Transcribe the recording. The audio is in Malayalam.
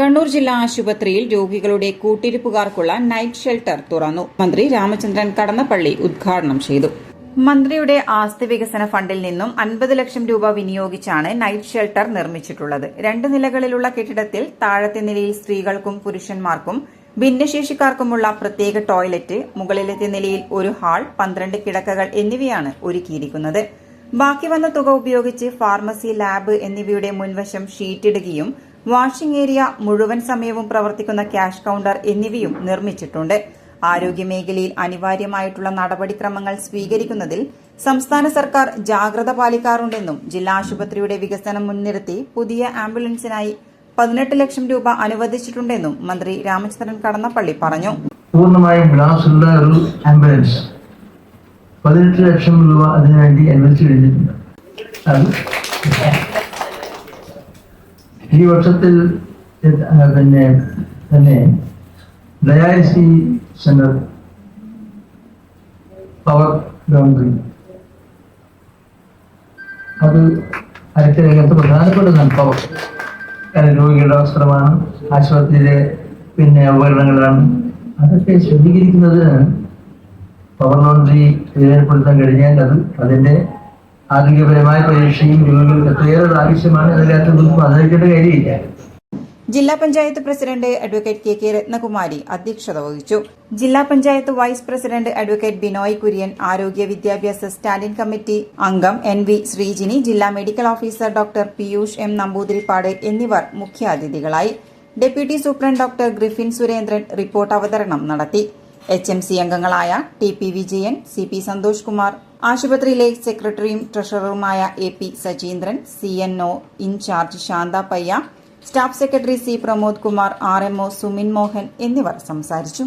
കണ്ണൂർ ജില്ലാ ആശുപത്രിയിൽ രോഗികളുടെ കൂട്ടിരിപ്പുകാർക്കുള്ള നൈറ്റ് ഷെൽട്ടർ തുറന്നു. മന്ത്രി രാമചന്ദ്രൻ കടന്നപ്പള്ളി ഉദ്ഘാടനം ചെയ്തു. മന്ത്രിയുടെ ആസ്തി വികസന ഫണ്ടിൽ നിന്നും അൻപത് ലക്ഷം രൂപ വിനിയോഗിച്ചാണ് നൈറ്റ് ഷെൽട്ടർ നിർമ്മിച്ചിട്ടുള്ളത്. രണ്ട് നിലകളിലുള്ള കെട്ടിടത്തിൽ താഴത്തെ നിലയിൽ സ്ത്രീകൾക്കും പുരുഷന്മാർക്കും ഭിന്നശേഷിക്കാർക്കുമുള്ള പ്രത്യേക ടോയ്ലറ്റ് മുകളിലത്തെ നിലയിൽ ഒരു ഹാൾ പന്ത്രണ്ട് കിടക്കകൾ എന്നിവയാണ് ഒരുക്കിയിരിക്കുന്നത്. ബാക്കി വന്ന തുക ഉപയോഗിച്ച് ഫാർമസി ലാബ് എന്നിവയുടെ മുൻവശം ഷീറ്റിടുകയും വാഷിംഗ് ഏരിയ മുഴുവൻ സമയവും പ്രവർത്തിക്കുന്ന ക്യാഷ് കൌണ്ടർ എന്നിവയും നിർമ്മിച്ചിട്ടുണ്ട്. ആരോഗ്യമേഖലയിൽ അനിവാര്യമായിട്ടുള്ള നടപടിക്രമങ്ങൾ സ്വീകരിക്കുന്നതിൽ സംസ്ഥാന സർക്കാർ ജാഗ്രത പാലിക്കാറുണ്ടെന്നും ജില്ലാ ആശുപത്രിയുടെ വികസനം മുൻനിർത്തി പുതിയ ആംബുലൻസിനായി പതിനെട്ട് ലക്ഷം രൂപ അനുവദിച്ചിട്ടുണ്ടെന്നും മന്ത്രി രാമചന്ദ്രൻ കടന്നപ്പള്ളി പറഞ്ഞു. പൂർണമായും ആംബുലൻസ് പതിനെട്ട് ലക്ഷം രൂപ അതിനുവേണ്ടി അനുവദിച്ചു കഴിഞ്ഞിട്ടുണ്ട്. ഈ വർഷത്തിൽ പിന്നെ തന്നെ ദയാസി സെന്റർ പവർ ലോണ്ടറി അത് അടുത്ത രംഗത്ത് പ്രധാനപ്പെട്ടതാണ് പവർ. കാരണം രോഗികളുടെ അവസരമാണ് ആശുപത്രിയിലെ പിന്നെ ഉപകരണങ്ങളാണ് അതൊക്കെ ശുദ്ധീകരിക്കുന്നത് പവർ ലോണ്ടറി ഏർപ്പെടുത്താൻ കഴിഞ്ഞാൽ അത് അതിന്റെ ആരോഗ്യപരമായ പരീക്ഷയും രോഗികൾക്ക് എത്രയേറെ ആവശ്യമാണ് അതിലേക്കിട്ട് കാര്യമില്ല. ജില്ലാ panchayat president advocate K K Rathnakumari അധ്യക്ഷത വഹിച്ചു. ജില്ലാ panchayat vice president advocate Binoy Kurian ആരോഗ്യ വിദ്യാഭ്യാസ സ്റ്റാൻഡിംഗ് കമ്മിറ്റി അംഗം എൻ വി ശ്രീജിനി ജില്ലാ medical officer doctor Piyush M Namboodiripad എന്നിവർ മുഖ്യാതിഥികളായി. Deputy superintendent doctor Griffin Surendran report അവതരണം നടത്തി. എച്ച് എം സി അംഗങ്ങളായ T P Vijayan C P Santhosh Kumar ആശുപത്രിയിലെ സെക്രട്ടറിയും ട്രഷററുമായ A P Sajeendran C N O in charge Shantha Payya staff secretary C Pramod Kumar R M O Sumin Mohan എന്നിവർ സംസാരിച്ചു.